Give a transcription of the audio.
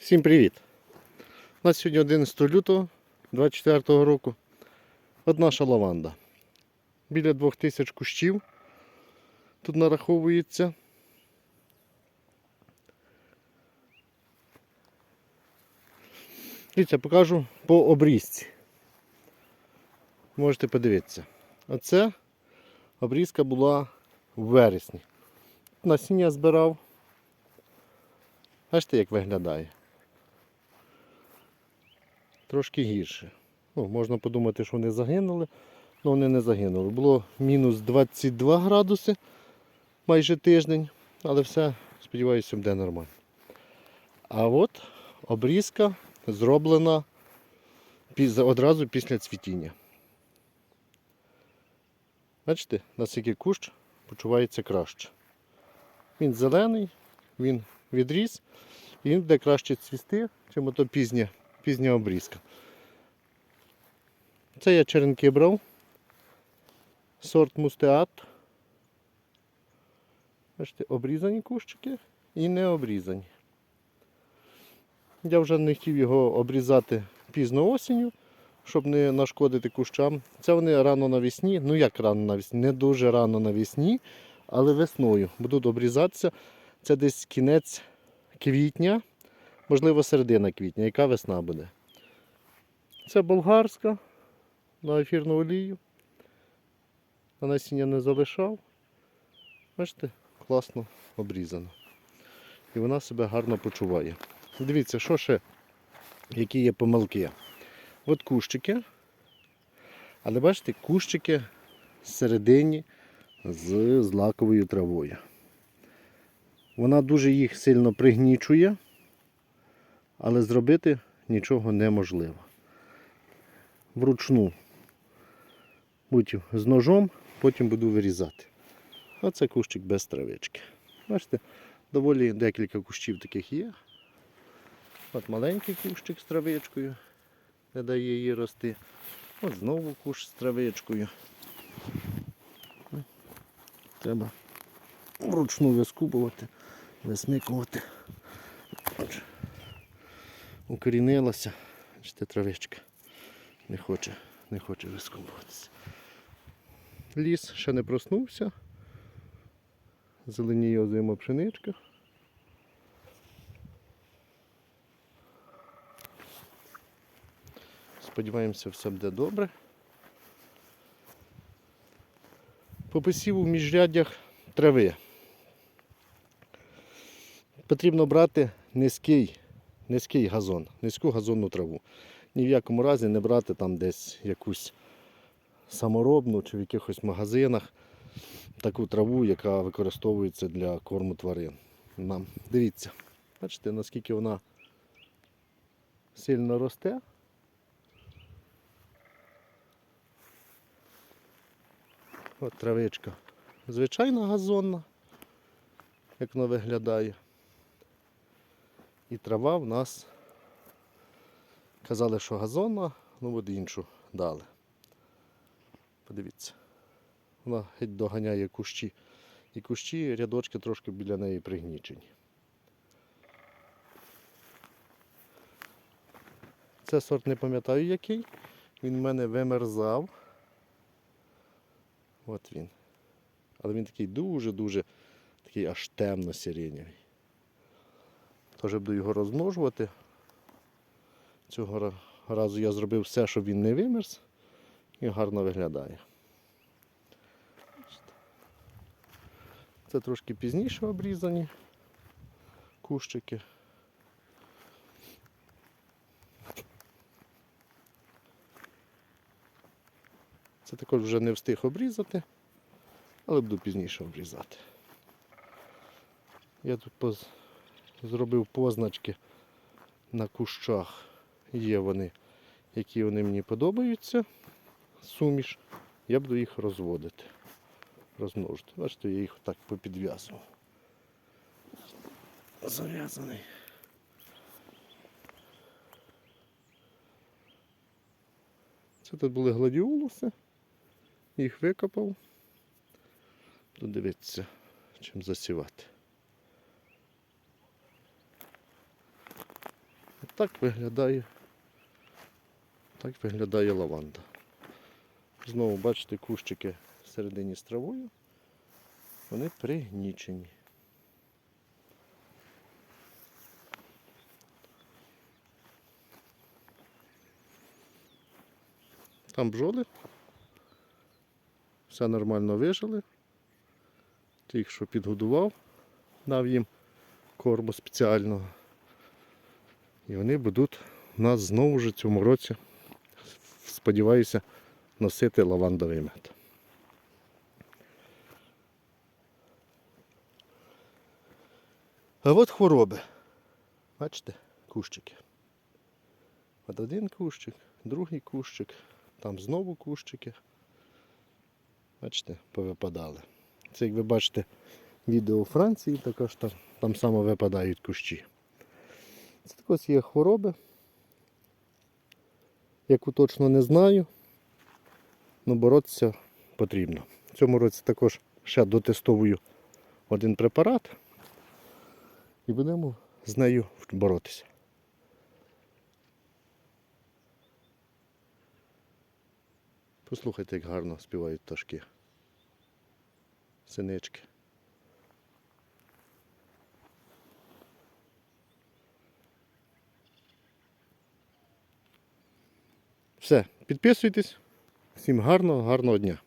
Всім привіт! У нас сьогодні 11 лютого 24 року. От наша лаванда. Біля 2000 кущів тут нараховується. Дивіться, покажу по обрізці. Можете подивитися. Оце обрізка була в вересні. Насіння збирав. Бачите, як виглядає. Трошки гірше. Ну, можна подумати, що вони загинули, але вони не загинули. Було мінус 22 градуси майже тиждень, але все, сподіваюся, буде нормально. А от обрізка зроблена одразу після цвітіння. Бачите, наскільки кущ почувається краще. Він зелений, він відріс, і він буде краще цвісти, чим ото пізня, пізня обрізка. Це я черенки брав. Сорт мустеат. Бачите, обрізані кущики і не обрізані. Я вже не хотів його обрізати пізно осінню, щоб не нашкодити кущам. Це вони рано навесні, ну як рано навесні, не дуже рано навесні, але весною будуть обрізатися. Це десь кінець квітня, можливо, середина квітня. Яка весна буде? Це болгарська на ефірну олію. На насіння не залишав. Бачите, класно обрізано. І вона себе гарно почуває. Дивіться, що ще, які є помилки. От кущики. Але бачите, кущики всередині з злаковою травою. Вона дуже їх сильно пригнічує, але зробити нічого неможливо. Вручну. Будь з ножом, потім буду вирізати. Оце кущик без травички. Бачите, доволі декілька кущів таких є. От маленький кущик з травичкою, не дає її рости. От знову кущ з травичкою. Треба вручну вискубувати, висмикувати. От. Укорінилася. Бачите, травичка. Не хоче, не хоче вискубуватися. Ліс ще не проснувся. Зеленіє озима пшеничка. Сподіваємося, все буде добре. По посіву в міжряддях трави. Потрібно брати низький, низький газон, низьку газонну траву. Ні в якому разі не брати там десь якусь саморобну чи в якихось магазинах таку траву, яка використовується для корму тварин. Нам. Дивіться, бачите, наскільки вона сильно росте. От травичка. Звичайна газонна, як вона виглядає. І трава в нас казали, що газонна, ну от іншу дали. Подивіться. Вона геть доганяє кущі. І кущі, рядочки трошки біля неї пригнічені. Це сорт не пам'ятаю який. Він в мене вимерзав. От він. Але він такий дуже-дуже такий аж темно-сиренєвий. Тож буду його розмножувати. Цього разу я зробив все, щоб він не вимерз і гарно виглядає. Це трошки пізніше обрізані кущики. Це також вже не встиг обрізати, але буду пізніше обрізати. Я тут поз... зробив позначки на кущах. Є вони, які вони мені подобаються. Суміш. Я буду їх розводити, розмножити. Бачите, я їх так попідв'язував. Зав'язаний. Це тут були гладіолуси. Їх викопав. Тут дивіться, чим засівати. Так виглядає. Так виглядає лаванда. Знову бачите кущики всередині з травою. Вони пригнічені. Там бджоли. Все нормально вижили. Тих, що підгодував, дав їм корму спеціального. І вони будуть у нас знову ж цьому році, сподіваюся, носити лавандовий мед. А от хвороби. Бачите, кущики. От один кущик, другий кущик, там знову кущики. Бачите, повипадали. Це як ви бачите відео у Франції, також там, там само випадають кущі. Це також є хвороби. Яку точно не знаю, але боротися потрібно. В цьому році також ще дотестовую один препарат і будемо з нею боротися. Послухайте, як гарно співають пташки. Синички. Все, підписуйтесь. Всім гарного, гарного дня.